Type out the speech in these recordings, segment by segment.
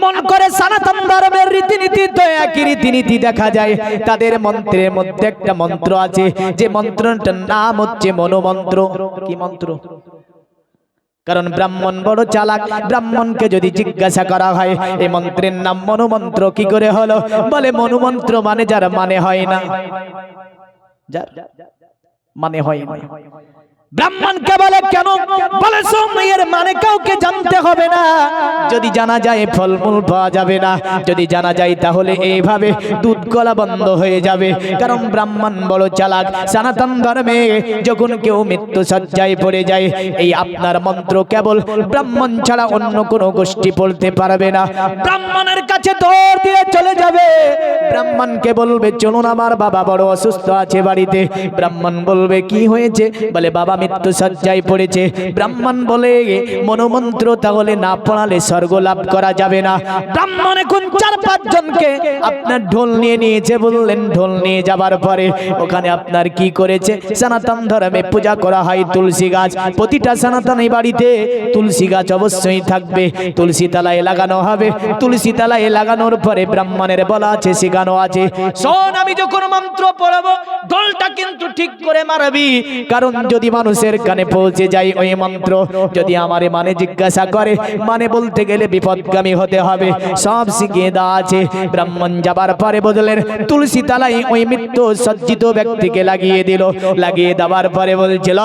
এমন করে সনাতন ধর্মের রীতিনীতি তো একই রীতিনীতি দেখা যায়। তাদের মন্ত্রের মধ্যে একটা মন্ত্র আছে। যে মন্ত্রটার নাম হচ্ছে মনোমন্ত্র। কি মন্ত্র? কারণ ব্রাহ্মণ বড় চালাক। ব্রাহ্মণকে যদি জিজ্ঞাসা করা হয় এই মন্ত্রের নাম মনোমন্ত্র কি করে হলো? বলে মনোমন্ত্র মানে যার মানে হয় না। যার মানে হয় না। ব্রাহ্মণকে বলে, কেন? বলে এর মানে কাউকে জানতে হবে না। যদি জানা যায় ফলমূল পাওয়া যাবে না, যদি জানা যায় তাহলে এইভাবে দুধ গলা বন্ধ হয়ে যাবে। কারণ ব্রাহ্মণ বড় চালাক, সনাতন ধর্মে যখন কেউ মৃত্যু সজ্জায় পড়ে যায়, এই আপনার মন্ত্র কেবল ব্রাহ্মণ ছাড়া অন্য কোনো গোষ্ঠী পড়তে পারবে না। ব্রাহ্মণের কাছে দৌড় দিয়ে চলে যাবে। ব্রাহ্মণকে বলবে, চলুন আমার বাবা বড় অসুস্থ আছে বাড়িতে। ব্রাহ্মণ বলবে, কি হয়েছে? বলে, বাবা মৃত্যু সজ্জায় পড়েছে। ব্রাহ্মণ বলে, মনোমন্ত্র তাহলে না পড়ালে স্বর্গ লাভ করা যাবে না। ব্রাহ্মণ এখন চার পাঁচ জনকে আপনার ঢোল নিয়ে নিয়েছে বললেন, ঢোল নিয়ে যাবার পরে ওখানে আপনার কি করেছে? সনাতন ধর্মে পূজা করা হয় তুলসী গাছ। প্রতিটা সনাতনী বাড়িতে তুলসী গাছ অবশ্যই থাকবে। তুলসী তালায় লাগানো হবে। তুলসী তালায় লাগানোর পরে ব্রাহ্মণের বলা আছে, শেখানো আছে। শোন, আমি যখন মন্ত্র পড়াবো, ঢোলটা কিন্তু ঠিক করে মারবি। কারণ যদি মানুষের কানে পৌঁছে যায় ওই মন্ত্র। যদি আমারে মানে জিজ্ঞাসা করে মানে বলতে গেলে বিপদগামী হতে হবে। সব শিখিয়ে দেওয়া আছে। ব্রাহ্মণ যাবার পরে বদলেন তুলসী তালাই ওই মৃত্যু সজ্জিত ব্যক্তিকে লাগিয়ে দিল। লাগিয়ে দেওয়ার পরে বলছিল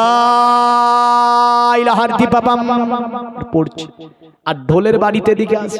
পড়ছে আর ঢোলের বাড়িতে দিকে আছে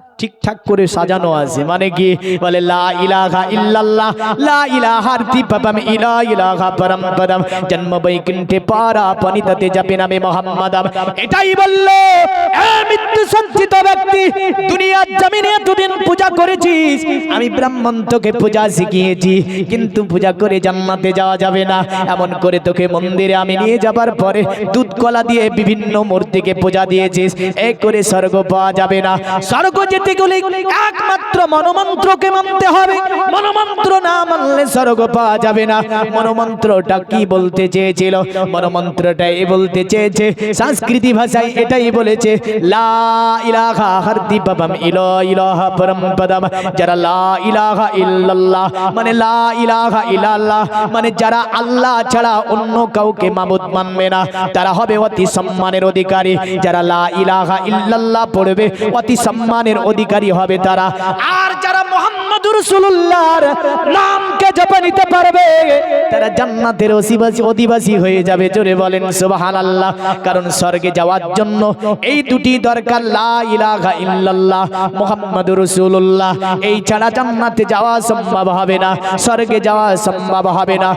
ঠিকঠাক করে সাজানো আছে। মানে কি? বলে, লা ইলাহা ইল্লাল্লাহ, লা ইলা ইলাহা পরম পদম জন্ম বৈকুণ্ঠে পারা নামে এটাই বলল, এ মৃত্যু সঞ্চিত ব্যক্তি জমিনে এতদিন পূজা করেছিস। আমি ব্রাহ্মণ তোকে পূজা শিখিয়েছি, কিন্তু পূজা করে জান্নাতে যাওয়া যাবে না। এমন করে তোকে মন্দিরে আমি নিয়ে যাবার পরে দুধ কলা দিয়ে বিভিন্ন মূর্তিকে পূজা দিয়েছিস। এই করে স্বর্গ পাওয়া যাবে না। স্বর্গ যেতে গেলে একমাত্র মনোমন্ত্রকে মানতে হবে। মনোমন্ত্র না মানলে স্বর্গ পাওয়া যাবে না। মনোমন্ত্রটা কি বলতে চেয়েছিল? মনোমন্ত্রটা এ বলতে চেয়েছে, সংস্কৃতি ভাষায় এটাই বলেছে, লা ইলাহা পাবাম ইলা ইলাহা পরম যারা লা ইলাহা ইল্লাল্লাহ মানে লা ইলাহা ইল্লাল্লাহ মানে যারা আল্লাহ ছাড়া অন্য কাউকে মাবুদ মানবে না, তারা হবে অতি সম্মানের অধিকারী। যারা লা ইলাহা ইল্লাল্লাহ পড়বে, অতি সম্মানের অধিকারী হবে তারা। আর যারা মোহাম্মদুর রাসূলুল্লাহর নামকে জপে নিতে পারবে। তারা জান্নাতের অধিবাসী অধিবাসী হয়ে যাবে। জোরে বলেন, সুবহানাল্লাহ। কারণ স্বর্গে যাওয়ার জন্য এই দুটি দরকার, লা ইলাহা ইল্লাল্লাহ, মুহাম্মাদুর রাসূলুল্লাহ। এই ছাড়া জান্নাতে যাওয়া সম্ভব হবে না, স্বর্গে যাওয়া সম্ভব হবে না।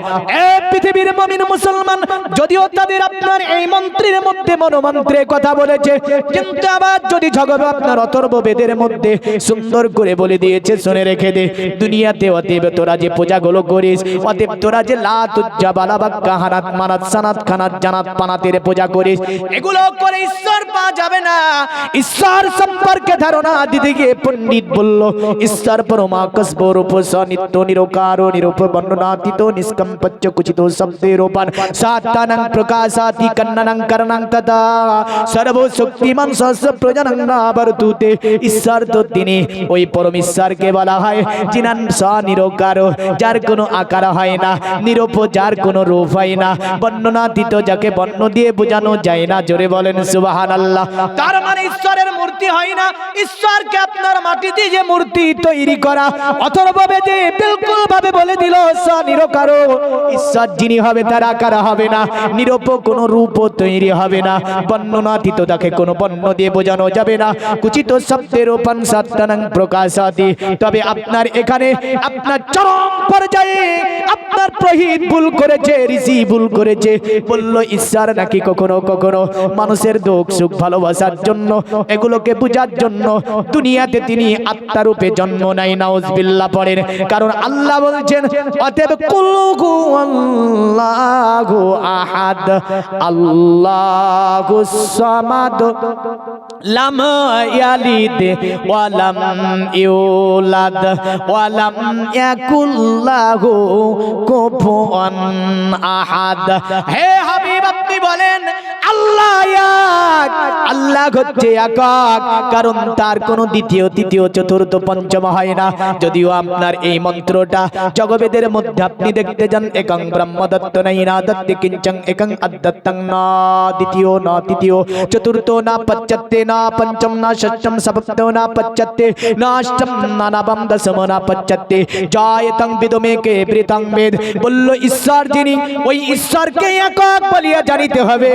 এ পৃথিবীর মুমিন মুসলমান, যদিও তাদের আপনার এই মন্ত্রের মধ্যে মনোমন্ত্রে কথা বলেছে, কিন্তু আবার যদি ঝগড়া আপনার অথর্ব বেদের মধ্যে সুন্দর করে বলে দিয়েছে, শুনে রেখে দে। দুনিয়াতে অতএব তোরা যে পূজাগুলো করিস। অতএব তোরা যে লাতুজ্জা বালাবাক কাহানাত মানাত, সানাত, খানাত, জানাত, পানাতের পূজা করিস। এগুলো করে ঈশ্বর পাওয়া যাবে না। ঈশ্বর সম্পর্কে ধারণা দিতে গিয়ে পণ্ডিত বলল, ঈশ্বর পরমা কসবর উপস নিত্য নিরকার নিরূপ বর্ণনাতীত নিষ্কম্পচ্চ কুচিত শব্দের রূপান সাতানং প্রকাশাতি, কন্ননং, করণং, তথা সর্ব শক্তিমান সহস্র প্রজনং নাবর্তুতে ঈশ্বর তো তিনি, ওই পরম ঈশ্বরকে বলা হয়, যিনান স নিরকার যার কোনো আকার হয় না নিরূপ যার কোনো রূপ হয় না। বর্ণনাতীত যাকে বর্ণ দিয়ে বোঝানো যায় না, জোরে বলেন সুবাহান আল্লাহ তার মানে ঈশ্বরের মূর্তি হয় না, ঈশ্বরকে আপনার মাটি দিয়ে যে মূর্তি তৈরি করা অথর্ব বেদে বিলকুল ভাবে বলে দিল নিরকার। ঈশ্বর যিনি হবে তার আকার হবে না নিরূপ কোনো রূপ তৈরি হবে না। বর্ণনাতীত তাকে কোনো বর্ণ দিয়ে বোঝানো যাবে না। কুচিত শব্দের ওপন সত্যানং প্রকাশাতি। তবে আপনার এখানে, আপনার চরম পর্যায়ে আপনার ভুল করেছে ঋষি ভুল করেছে। বলল, ঈশ্বর নাকি কখনো কখনো মানুষের দুঃখ সুখ ভালোবাসার জন্য, এগুলোকে বোঝার জন্য দুনিয়াতে তিনি আত্মারূপে জন্ম নেয়, নাউজবিল্লাহ পড়েন। কারণ আল্লাহ বলছেন, অতএব কুলহু আল্লাহু আহাদ, আল্লাহু সামাদ, লাম ইয়ালিদ ওয়ালাম ইউলাদ ওয়ালাম ইয়াকুল্লাহু কুফুয়ান আহাদ। হে বলেন ঈশ্বর যিনি ওই ঈশ্বরকে একক বলিয়া জানিতে হবে।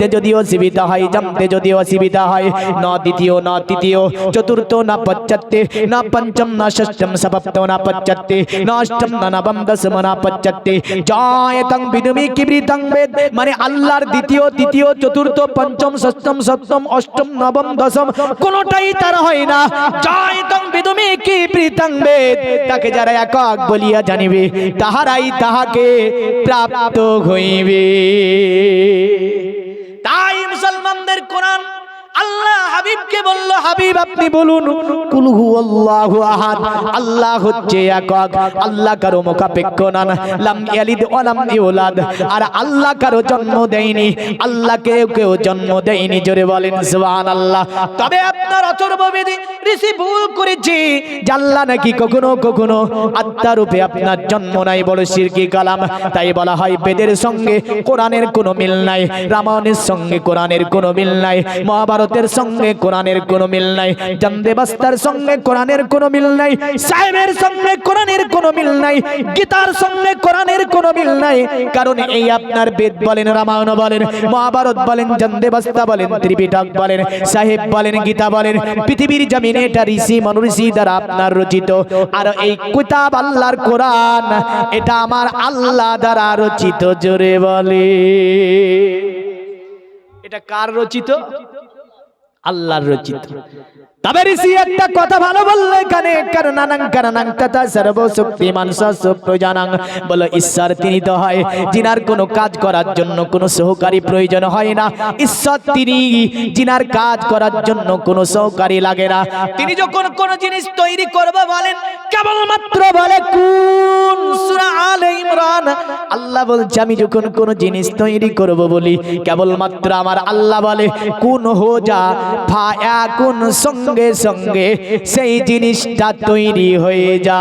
বুঝতে যদি অসুবিধা হয়, জানতে যদি অসুবিধা হয়। না দ্বিতীয়, না তৃতীয়, চতুর্থ, না পঞ্চত্তে না পঞ্চম, না ষষ্ঠম, সপ্তম, না পঞ্চত্তে না অষ্টম, না নবম, দশম, না পঞ্চত্তে জয়তং বিদমে কে বৃতং বেদ। মানে আল্লাহর দ্বিতীয়, তৃতীয়, চতুর্থ, পঞ্চম, ষষ্ঠম, সপ্তম, অষ্টম, নবম, দশম, কোনটাই তার হয় না। জয়তং বিদুমি কি প্রীতং বেদ। তাকে যারা একক বলিয়া জানিবে, তাহারাই তাহাকে প্রাপ্ত হইবে। তাই মুসলমানদের কোরআন আল্লাহ হাবিবকে বলল, হাবিব, আপনি বলুন কুলহু আল্লাহু আহাদ, আল্লাহ হচ্ছে একক, আল্লাহ কারও মুখাপেক্ষ না লাম ইয়ালিদ ওয়া লাম ইউলাদ, আর আল্লাহ কারও জন্ম দেয়নি আল্লাহ কেউ কেউ জন্ম দেয়নি, জোরে বলেন, সুবহানাল্লাহ। তবে আপনার অথর্ববেদী ঋষি ভুল করেছে আল্লাহ নাকি কখনো কখনো আত্মা রূপে আপনার জন্ম নাই বড় শিরকি কালাম। তাই বলা হয়, বেদের সঙ্গে কোরআনের কোনো মিল নাই, রামায়ণের সঙ্গে কোরআনের কোনো মিল নাই মহাভারতের সঙ্গে কোরআনের কোনো মিল নাই জামদেবাস্তার সঙ্গে কোরআনের কোনো মিল নাই সাহেবের সঙ্গে কোরআনের কোনো মিল নাই, গীতার সঙ্গে কোরআনের কোনো মিল নাই। কারণ এই আপনার বেদ বলেন, রামায়ণ বলেন, মহাভারত বলেন জামদেবাস্তা বলেন, ত্রিপিটক বলেন, সাহেব বলেন, গীতা বলেন, পৃথিবীর জমিনে এটা ঋষি মনুষি দ্বারা আপনার রচিত। আর এই কিতাব আল্লাহর কোরআন, এটা আমার আল্লাহ দ্বারা রচিত, জোরে বলে এটা কার রচিত? আল্লাহর রচিত। তবে ঋষি একটা কথা ভালো বললে এখানে কারণানাং কারণাং তথা সর্বশক্তিমান সপ্রজানাং বলো ঈশ্বর তিনি তো হয় যিনার কোনো কাজ করার জন্য কোনো সহকারী প্রয়োজন হয় না। ঈশ্বর তিনি যিনার কাজ করার জন্য কোনো সহকারী লাগে না। তিনি যখন কোনো জিনিস তৈরি করবে বলেন কেবলমাত্র বলে কোন। আল্লাহ বলছে, আমি যখন কোন জিনিস তৈরি করব বলি, কেবলমাত্র আমার আল্লাহ বলে, কোন হো যা ফায়া কোন সঙ্গে সঙ্গে, সেই জিনিসটা তৈরি হয়ে যা